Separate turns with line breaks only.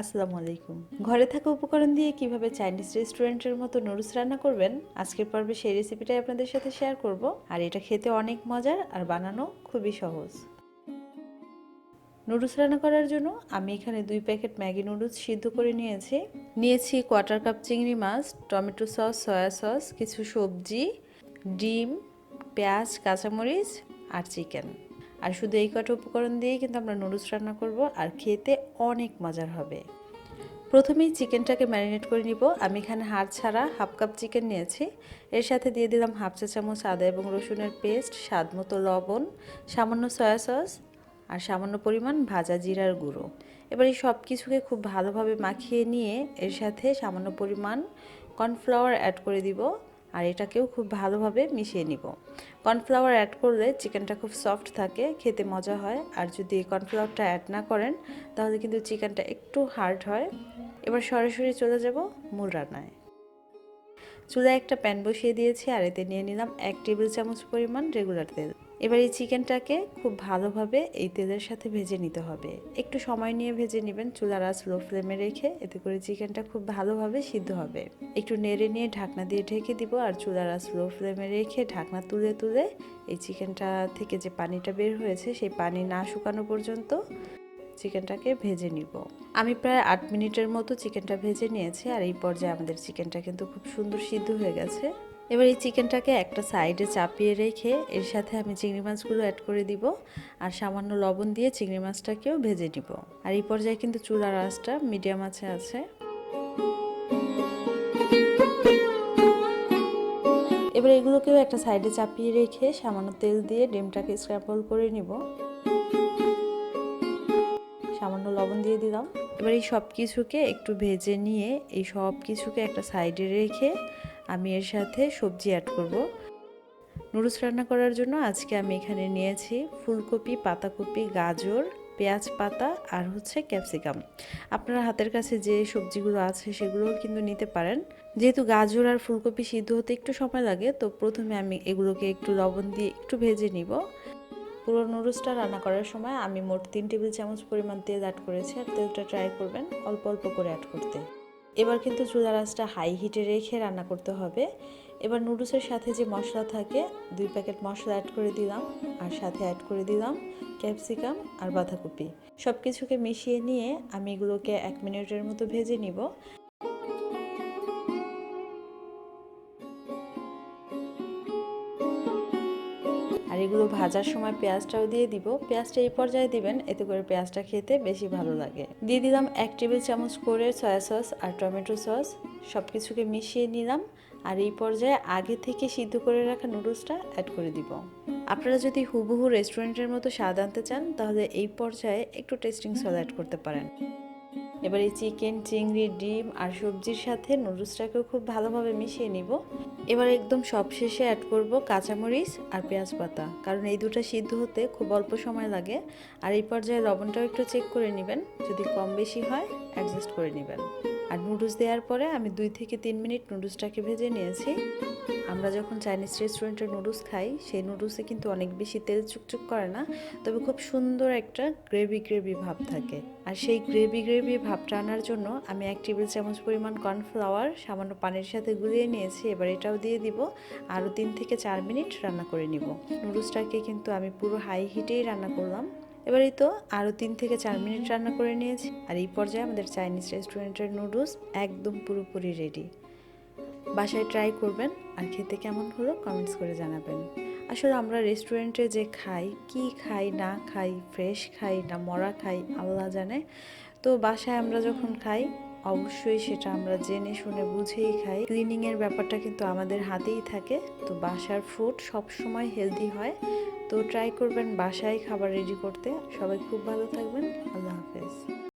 আসসালামু আলাইকুম। ঘরে থাকা উপকরণ দিয়ে কীভাবে চাইনিজ রেস্টুরেন্টের মতো নুডলস রান্না করবেন? আজকের পর্বে সেই রেসিপিটাই আপনাদের সাথে শেয়ার করব। আর এটা খেতে অনেক মজার আর বানানো খুবই সহজ। নুডলস রান্না করার জন্য আমি এখানে দুই প্যাকেট ম্যাগি নুডলস সিদ্ধ করে নিয়েছি। নিয়েছি কোয়ার্টার কাপ চিংড়ি মাছ, টমেটো সস, সয়া সস, কিছু সবজি, ডিম, পেঁয়াজ, কাঁচামরিচ আর চিকেন। আর শুধু এই কটা উপকরণ দিয়েই কিন্তু আমরা নুডলস রান্না করব আর খেতে অনেক মজার হবে। প্রথমেই চিকেনটাকে ম্যারিনেট করে নিব। আমি এখানে হাড় ছাড়া হাফ কাপ চিকেন নিয়েছি। এর সাথে দিয়ে দিলাম হাফ চা চামচ আদা এবং রসুনের পেস্ট, স্বাদ মতো লবণ, সামান্য সয়া সস আর সামান্য পরিমাণ ভাজা জিরার গুঁড়ো। এবার এই সব কিছুকে খুব ভালোভাবে মাখিয়ে নিয়ে এর সাথে সামান্য পরিমাণ কর্নফ্লাওয়ার অ্যাড করে দিব। আর এটাকেও খুব ভালোভাবে মিশিয়ে নিব। কর্নফ্লাওয়ার অ্যাড করলে চিকেনটা খুব সফট থাকে, খেতে মজা হয়। আর যদি কর্নফ্লাওয়ারটা অ্যাড না করেন, তাহলে কিন্তু চিকেনটা একটু হার্ড হয়। এবার সরাসরি চলে যাব মূল রান্নায়। চুলায় একটা প্যান বসিয়ে দিয়েছি আর এতে নিয়ে নিলাম এক টেবিল চামচ পরিমাণ রেগুলার তেল। এবার এই চিকেনটাকে খুব ভালোভাবে এই তেলের সাথে ভেজে নিতে হবে। একটু সময় নিয়ে ভেজে নেবেন, চুলার আঁচ লো ফ্লেমে রেখে এতে করে চিকেনটা খুব ভালোভাবে সিদ্ধ হবে। একটু নেড়ে নিয়ে ঢাকনা দিয়ে ঢেকে দিব আর চুলার আঁচ লো ফ্লেমে রেখে ঢাকনা তুলে তুলে এই চিকেনটা থেকে যে পানিটা বের হয়েছে, সেই পানি না শুকানো পর্যন্ত চিকেনটাকে ভেজে নিব। আমি প্রায় আট মিনিটের মতো চিকেনটা ভেজে নিয়েছি আর এই পর্যায়ে আমাদের চিকেনটা কিন্তু খুব সুন্দর সিদ্ধ হয়ে গেছে। এবার এই চিকেনটাকে একটা সাইডে চাপিয়ে রেখে এর সাথে আমি চিংড়ি মাছগুলো অ্যাড করে দিব আর সামান্য লবণ দিয়ে চিংড়ি মাছটাকেও ভেজে নিব। আর এই পর্যায়ে কিন্তু চুলার আঁচটা মিডিয়াম আছে আছে। এবার এগুলোকেও একটা সাইডে চাপিয়ে রেখে সামান্য তেল দিয়ে ডিমটাকে স্ক্র্যাম্বল করে নিব। সামান্য লবণ দিয়ে দিলাম। এবার এই সব কিছুকে একটু ভেজে নিয়ে এই সব কিছুকে একটা সাইডে রেখে আমি এর সাথে সবজি অ্যাড করব। নুডলস রান্না করার জন্য আজকে আমি এখানে নিয়েছি ফুলকপি, পাতাকপি, গাজর, পেঁয়াজ পাতা আর হচ্ছে ক্যাপসিকাম। আপনার হাতের কাছে যে সবজিগুলো আছে সেগুলোও কিন্তু নিতে পারেন। যেহেতু গাজর আর ফুলকপি সিদ্ধ হতে একটু সময় লাগে, তো প্রথমে আমি এগুলোকে একটু লবণ দিয়ে একটু ভেজে নিব। পুরো নুডলসটা রান্না করার সময় আমি মোট তিন টেবিল চামচ পরিমাণ তেল অ্যাড করেছি, আর তেলটা ট্রাই করবেন অল্প অল্প করে অ্যাড করতে। এবার কিন্তু চুলার আঁচটা হাই হিটে রেখে রান্না করতে হবে। এবার নুডলসের সাথে যে মশলা থাকে, দুই প্যাকেট মশলা অ্যাড করে দিলাম, আর সাথে অ্যাড করে দিলাম ক্যাপসিকাম আর বাঁধাকপি। সব কিছুকে মিশিয়ে নিয়ে আমি এগুলোকে এক মিনিটের মতো ভেজে নিব। এগুলো ভাজার সময় পেঁয়াজটাও দিয়ে দিব। পেঁয়াজটা এই পর্যায়ে দিবেন, এতে করে পেঁয়াজটা খেতে বেশি ভালো লাগে। দিয়ে দিলাম এক টেবিল চামচ করে সয়া সস আর টমেটো সস সব কিছুকে মিশিয়ে নিলাম আর এই পর্যায়ে আগে থেকে সিদ্ধ করে রাখা নুডলসটা অ্যাড করে দিব। আপনারা যদি হুবহু রেস্টুরেন্টের মতো স্বাদ আনতে চান, তাহলে এই পর্যায়ে একটু টেস্টিং সল অ্যাড করতে পারেন। এবার এই চিকেন চিংড়ি, ডিম আর সবজির সাথে নুডলসটাকেও খুব ভালোভাবে মিশিয়ে নিব। এবার একদম সব শেষে অ্যাড করব কাঁচামরিচ আর পেঁয়াজ পাতা। কারণ এই দুটো সিদ্ধ হতে খুব অল্প সময় লাগে। আর এই পর্যায়ে লবণটাও একটু চেক করে নেবেন। যদি কম বেশি হয় অ্যাডজাস্ট করে নেবেন। আর নুডলস দেওয়ার পরে আমি দুই থেকে তিন মিনিট নুডলসটাকে ভেজে নিয়েছি। আমরা যখন চাইনিজ রেস্টুরেন্টের নুডলস খাই, সেই নুডলসে কিন্তু অনেক বেশি তেল চুকচুক করে না। তবে খুব সুন্দর একটা গ্রেভি গ্রেভি ভাব থাকে। আর সেই গ্রেভি গ্রেভি ভাবটা আনার জন্য আমি এক টেবিল চামচ পরিমাণ কর্নফ্লাওয়ার সামান্য পানির সাথে গুলিয়ে নিয়েছি। এবার এটাও দিয়ে দিব। আরও তিন থেকে চার মিনিট রান্না করে নিব। নুডলসটাকে কিন্তু আমি পুরো হাই হিটেই রান্না করলাম। এবারেই তো আরও তিন থেকে চার মিনিট রান্না করে নিয়েছি। আর এই পর্যায়ে আমাদের চাইনিজ রেস্টুরেন্টের নুডলস একদম পুরোপুরি রেডি। বাসায় ট্রাই করবেন আর খেতে কেমন হলো কমেন্টস করে জানাবেন। আসলে আমরা রেস্টুরেন্টে যে খাই, কি খাই, না খাই, ফ্রেশ খাই, না মরা খাই, আল্লাহ জানে। তো বাসায় আমরা যখন খাই অবশ্যই সেটা আমরা জেনে শুনে বুঝেই খাই। ক্লিনিং এর ব্যাপারটা কিন্তু আমাদের হাতেই থাকে। তো বাসার ফুড সবসময় হেলদি হয়। তো ট্রাই করবেন বাসায় খাবার রেডি করতে। সবাই খুব ভালো থাকবেন। আল্লাহ হাফেজ।